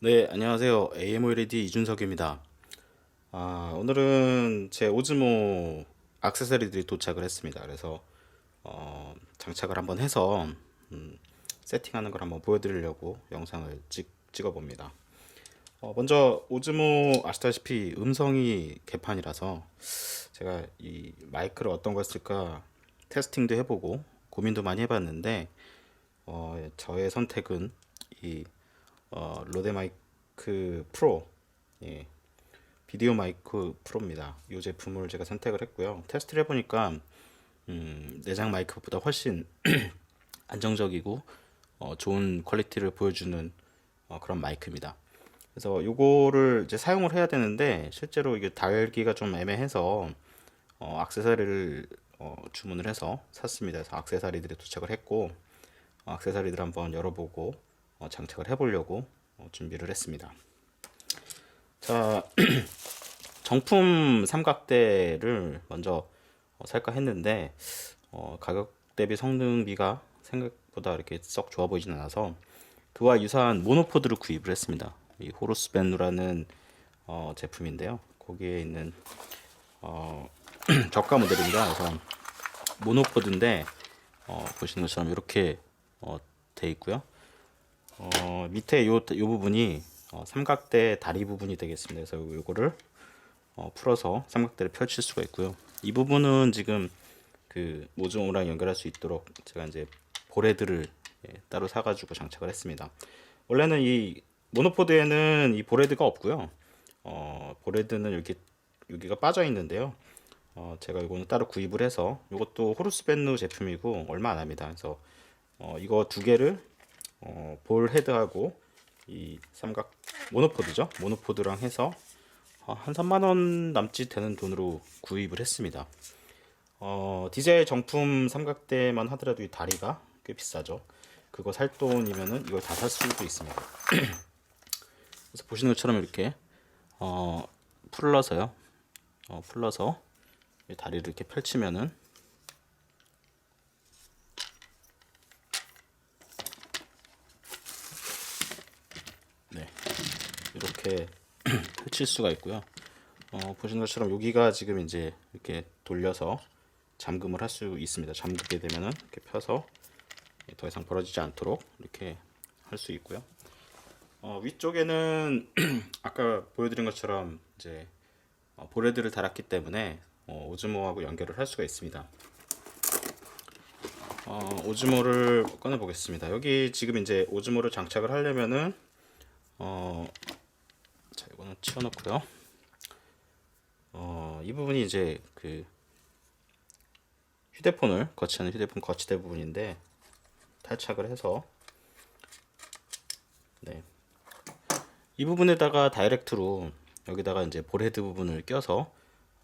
네, 안녕하세요. AMOLED 이준석입니다. 아, 오늘은 제 오즈모 액세서리들이 도착을 했습니다. 그래서 어, 장착을 한번 해서 음, 세팅하는 걸 한번 보여드리려고 영상을 찍, 찍어봅니다. 어, 먼저 오즈모 아시다시피 음성이 개판이라서 제가 이 마이크를 어떤 걸 쓸까 테스팅도 해보고 고민도 많이 해봤는데 어, 저의 선택은 이 어, 로데 마이크 프로 예, 비디오 마이크 프로입니다. 이 제품을 제가 선택을 했고요. 테스트를 해보니까 음, 내장 마이크보다 훨씬 안정적이고 어, 좋은 퀄리티를 보여주는 어, 그런 마이크입니다. 그래서 요거를 이제 사용을 해야 되는데 실제로 이게 달기가 좀 애매해서 어, 액세서리를 어, 주문을 해서 샀습니다. 그래서 액세서리들이 도착을 했고 어, 액세서리들 한번 열어보고 어, 장착을 해보려고 어, 준비를 했습니다. 자, 정품 삼각대를 먼저 어, 살까 했는데 어, 가격 대비 성능비가 생각보다 이렇게 썩 좋아 보이진 않아서 그와 유사한 모노포드를 구입을 했습니다. 이 호로스 벤누라는 어, 제품인데요. 거기에 있는 어, 저가 모델입니다. 그래서 모노포드인데 어, 보시는 것처럼 이렇게 어, 돼 있고요. 어, 밑에 요, 요 부분이 어, 삼각대 다리 부분이 되겠습니다. 그래서 요거를 어, 풀어서 삼각대를 펼칠 수가 있고요. 이 부분은 지금 그 모종이랑 연결할 수 있도록 제가 이제 보레드를 예, 따로 사가지고 장착을 했습니다. 원래는 이 모노포드에는 이 보레드가 없고요. 어, 보레드는 여기 여기가 빠져 있는데요. 어, 제가 이거는 따로 구입을 해서 이것도 호루스벤누 제품이고 얼마 안 합니다. 그래서 어, 이거 두 개를 어, 볼 헤드하고 이 삼각 모노포드죠. 모노포드랑 해서 어, 한 3만 원 남짓 되는 돈으로 구입을 했습니다. 어, 디젤 정품 삼각대만 하더라도 이 다리가 꽤 비싸죠. 그거 살 돈이면은 이걸 다 살 수도 있습니다. 그래서 보시는 것처럼 이렇게 어, 풀러서요. 어, 풀러서 이 다리를 이렇게 펼치면은 네 이렇게 펼칠 수가 있고요. 어, 보시는 것처럼 여기가 지금 이제 이렇게 돌려서 잠금을 할 수 있습니다. 잠그게 되면은 이렇게 펴서 더 이상 벌어지지 않도록 이렇게 할 수 있고요. 어, 위쪽에는 아까 보여드린 것처럼 이제 어, 보레드를 달았기 때문에 어, 오즈모하고 연결을 할 수가 있습니다. 어, 오즈모를 꺼내 보겠습니다. 여기 지금 이제 오즈모를 장착을 하려면은 어, 치워놓고요. 어, 이 부분이 이제 그 휴대폰을 거치하는 휴대폰 거치대 부분인데 탈착을 해서 네. 이 부분에다가 다이렉트로 여기다가 이제 볼헤드 부분을 껴서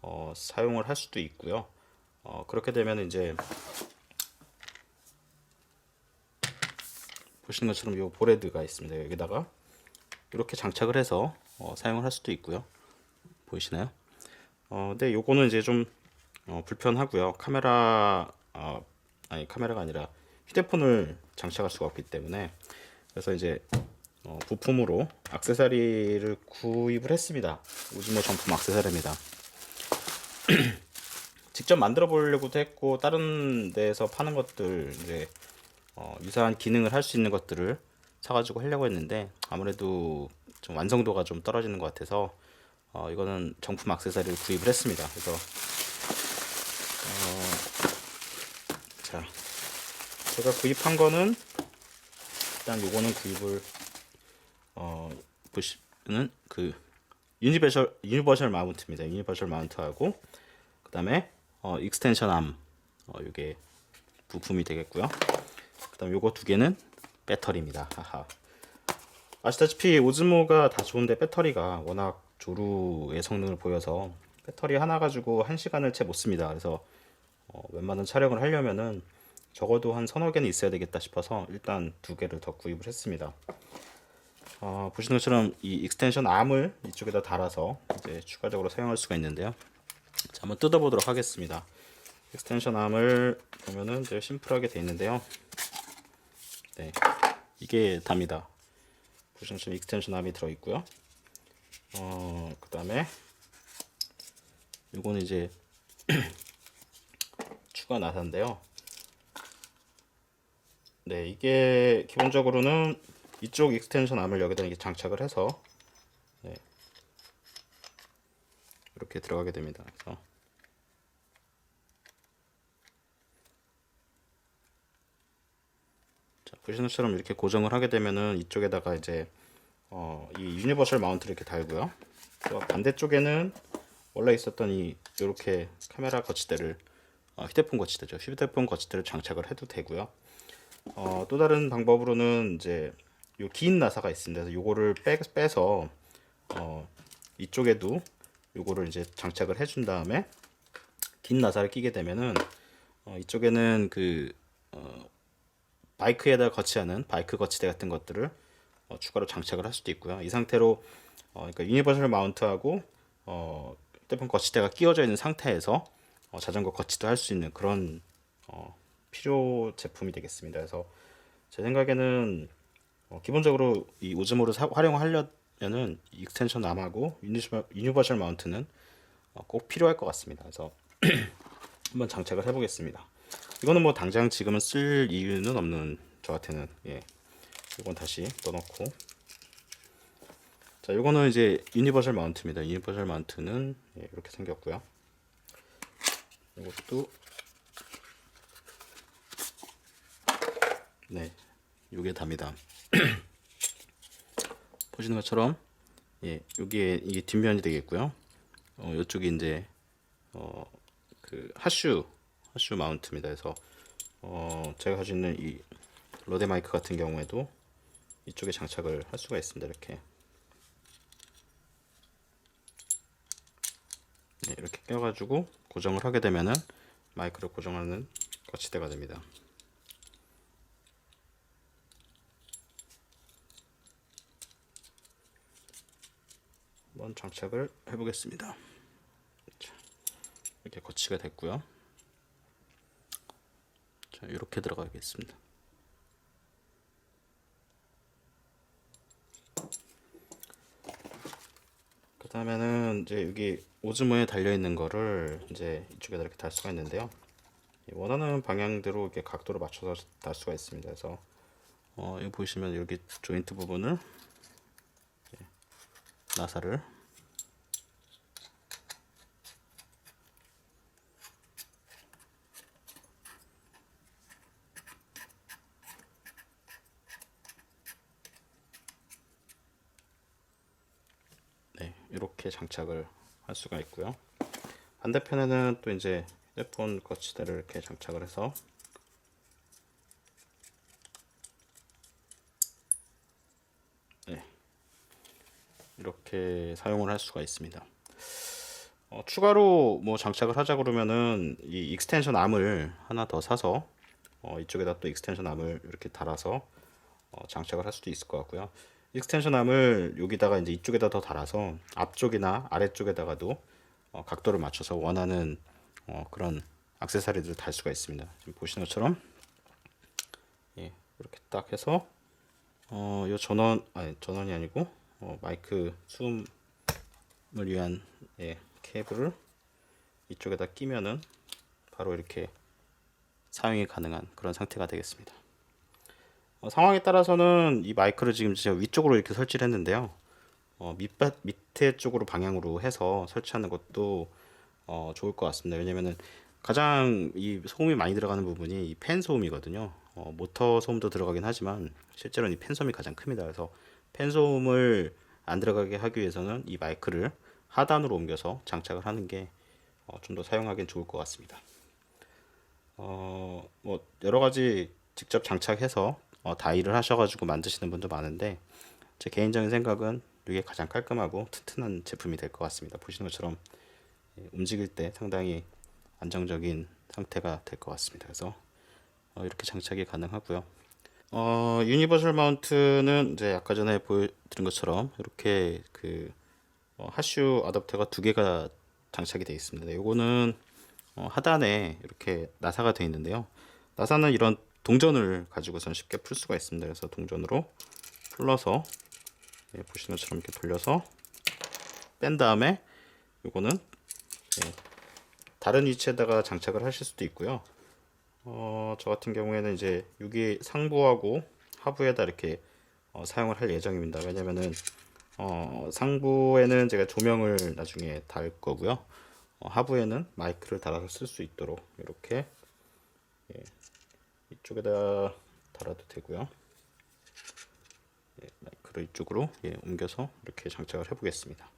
어, 사용을 할 수도 있고요. 어, 그렇게 되면 이제 보시는 것처럼 이 볼헤드가 있습니다. 여기다가 이렇게 장착을 해서 어, 사용을 할 수도 있고요. 보이시나요? 어, 근데 요거는 이제 좀 어, 불편하고요. 카메라 어, 아니 카메라가 아니라 휴대폰을 장착할 수가 없기 때문에 그래서 이제 어, 부품으로 액세서리를 구입을 했습니다. 오즈모 정품 액세서리입니다. 직접 만들어 보려고도 했고 다른 데에서 파는 것들 이제 어, 유사한 기능을 할 수 있는 것들을 사가지고 하려고 했는데 아무래도 좀 완성도가 좀 떨어지는 것 같아서 어, 이거는 정품 액세서리를 구입을 했습니다. 그래서 어, 자 제가 구입한 거는 일단 요거는 구입을 어 보시는 그 유니버셜 유니버셜 마운트입니다. 유니버셜 마운트하고 그다음에 어 익스텐션 암 어, 요게 부품이 되겠고요. 그다음 요거 두 개는 배터리입니다. 하하. 아시다시피 오즈모가 다 좋은데 배터리가 워낙 조루의 성능을 보여서 배터리 하나 가지고 한 시간을 채 못 씁니다. 그래서 어, 웬만한 촬영을 하려면은 적어도 한 서너 개는 있어야 되겠다 싶어서 일단 두 개를 더 구입을 했습니다. 어, 보시는 것처럼 이 익스텐션 암을 이쪽에다 달아서 이제 추가적으로 사용할 수가 있는데요. 자, 한번 뜯어보도록 하겠습니다. 익스텐션 암을 보면은 이제 심플하게 돼 있는데요. 네, 이게 답니다. 지금 익스텐션 암이 들어 있고요. 어, 그 다음에 요거는 이제 추가 나사인데요. 네, 이게 기본적으로는 이쪽 익스텐션 암을 여기다 이렇게 장착을 해서 네, 이렇게 들어가게 됩니다. 그래서 보시는 것처럼 이렇게 고정을 하게 되면은 이쪽에다가 이제 어, 이 유니버설 마운트를 이렇게 달고요. 또 반대쪽에는 원래 있었던 이 이렇게 카메라 거치대를 어, 휴대폰 거치대죠. 휴대폰 거치대를 장착을 해도 되고요. 어, 또 다른 방법으로는 이제 요 긴 나사가 있습니다. 그래서 요거를 빼, 빼서 어, 이쪽에도 요거를 이제 장착을 해준 다음에 긴 나사를 끼게 되면은 어, 이쪽에는 그 어, 바이크에다 거치하는 바이크 거치대 같은 것들을 어, 추가로 장착을 할 수도 있고요. 이 상태로 어, 그러니까 유니버설 마운트하고 어, 휴대폰 거치대가 끼워져 있는 상태에서 어, 자전거 거치도 할 수 있는 그런 어, 필요 제품이 되겠습니다. 그래서 제 생각에는 어, 기본적으로 이 오즈모를 사- 활용하려면은 이 익스텐션 암하고 유니버설, 유니버설 마운트는 어, 꼭 필요할 것 같습니다. 그래서 한번 장착을 해보겠습니다. 이거는 뭐 당장 지금은 쓸 이유는 없는 저한테는 예. 이건 다시 떠놓고 자, 이거는 이제 유니버설 마운트입니다. 유니버설 마운트는 예, 이렇게 생겼고요. 이것도 네, 요게 답니다. 보시는 것처럼 예, 여기에 이게 뒷면이 되겠고요. 어, 이쪽이 이제 어, 그 하슈 하슈 마운트입니다. 그래서 어, 제가 가지고 있는 이 로데 마이크 같은 경우에도 이쪽에 장착을 할 수가 있습니다. 이렇게 네, 이렇게 껴가지고 고정을 하게 되면은 마이크를 고정하는 거치대가 됩니다. 한번 장착을 해보겠습니다. 자, 이렇게 거치가 됐고요. 자, 이렇게 들어가겠습니다. 그 다음에는 이제 여기 오즈모에 달려 있는 거를 이제 이쪽에다 이렇게 달 수가 있는데요. 원하는 방향대로 이렇게 각도를 맞춰서 달 수가 있습니다. 그래서 어, 여기 보시면 여기 조인트 부분을 예, 나사를 네, 이렇게 장착을 할 수가 있고요. 반대편에는 또 이제 휴대폰 거치대를 이렇게 장착을 해서 네, 이렇게 사용을 할 수가 있습니다. 어, 추가로 뭐 장착을 하자 그러면은 이 익스텐션 암을 하나 더 사서 어, 이쪽에다 또 익스텐션 암을 이렇게 달아서 어, 장착을 할 수도 있을 것 같고요. 익스텐션 암을 여기다가 이제 이쪽에다 더 달아서 앞쪽이나 아래쪽에다가도 어, 각도를 맞춰서 원하는 어, 그런 액세서리들을 달 수가 있습니다. 지금 보시는 것처럼 예, 이렇게 딱 해서 어, 요 전원 아니 전원이 아니고 어, 마이크 수음을 위한 예, 케이블을 이쪽에다 끼면은 바로 이렇게 사용이 가능한 그런 상태가 되겠습니다. 어, 상황에 따라서는 이 마이크를 지금 제가 위쪽으로 이렇게 설치를 했는데요. 어, 밑바, 밑에 쪽으로 방향으로 해서 설치하는 것도 어, 좋을 것 같습니다. 왜냐면은 가장 이 소음이 많이 들어가는 부분이 이 팬 소음이거든요. 어, 모터 소음도 들어가긴 하지만 실제로는 이 팬 소음이 가장 큽니다. 그래서 팬 소음을 안 들어가게 하기 위해서는 이 마이크를 하단으로 옮겨서 장착을 하는 게 어, 좀더 사용하기엔 좋을 것 같습니다. 어, 뭐 여러 가지 직접 장착해서 어, 다이를 하셔가지고 만드시는 분도 많은데 제 개인적인 생각은 이게 가장 깔끔하고 튼튼한 제품이 될 것 같습니다. 보시는 것처럼 예, 움직일 때 상당히 안정적인 상태가 될 것 같습니다. 그래서 어, 이렇게 장착이 가능하고요. 어, 유니버설 마운트는 이제 아까 전에 보여드린 것처럼 이렇게 그 어, 하슈 어댑터가 두 개가 장착이 되어 있습니다. 요거는 어, 하단에 이렇게 나사가 되어 있는데요. 나사는 이런 동전을 가지고선 쉽게 풀 수가 있습니다. 그래서 동전으로 풀러서 예, 보시는 것처럼 이렇게 돌려서 뺀 다음에 요거는 예, 다른 위치에다가 장착을 하실 수도 있고요. 어, 저 같은 경우에는 이제 여기 상부하고 하부에다 이렇게 어, 사용을 할 예정입니다. 왜냐면은 어, 상부에는 제가 조명을 나중에 달 거고요. 어, 하부에는 마이크를 달아서 쓸 수 있도록 이렇게 예, 이쪽에다 달아도 되고요. 예, 마이크를 이쪽으로 예, 옮겨서 이렇게 장착을 해보겠습니다.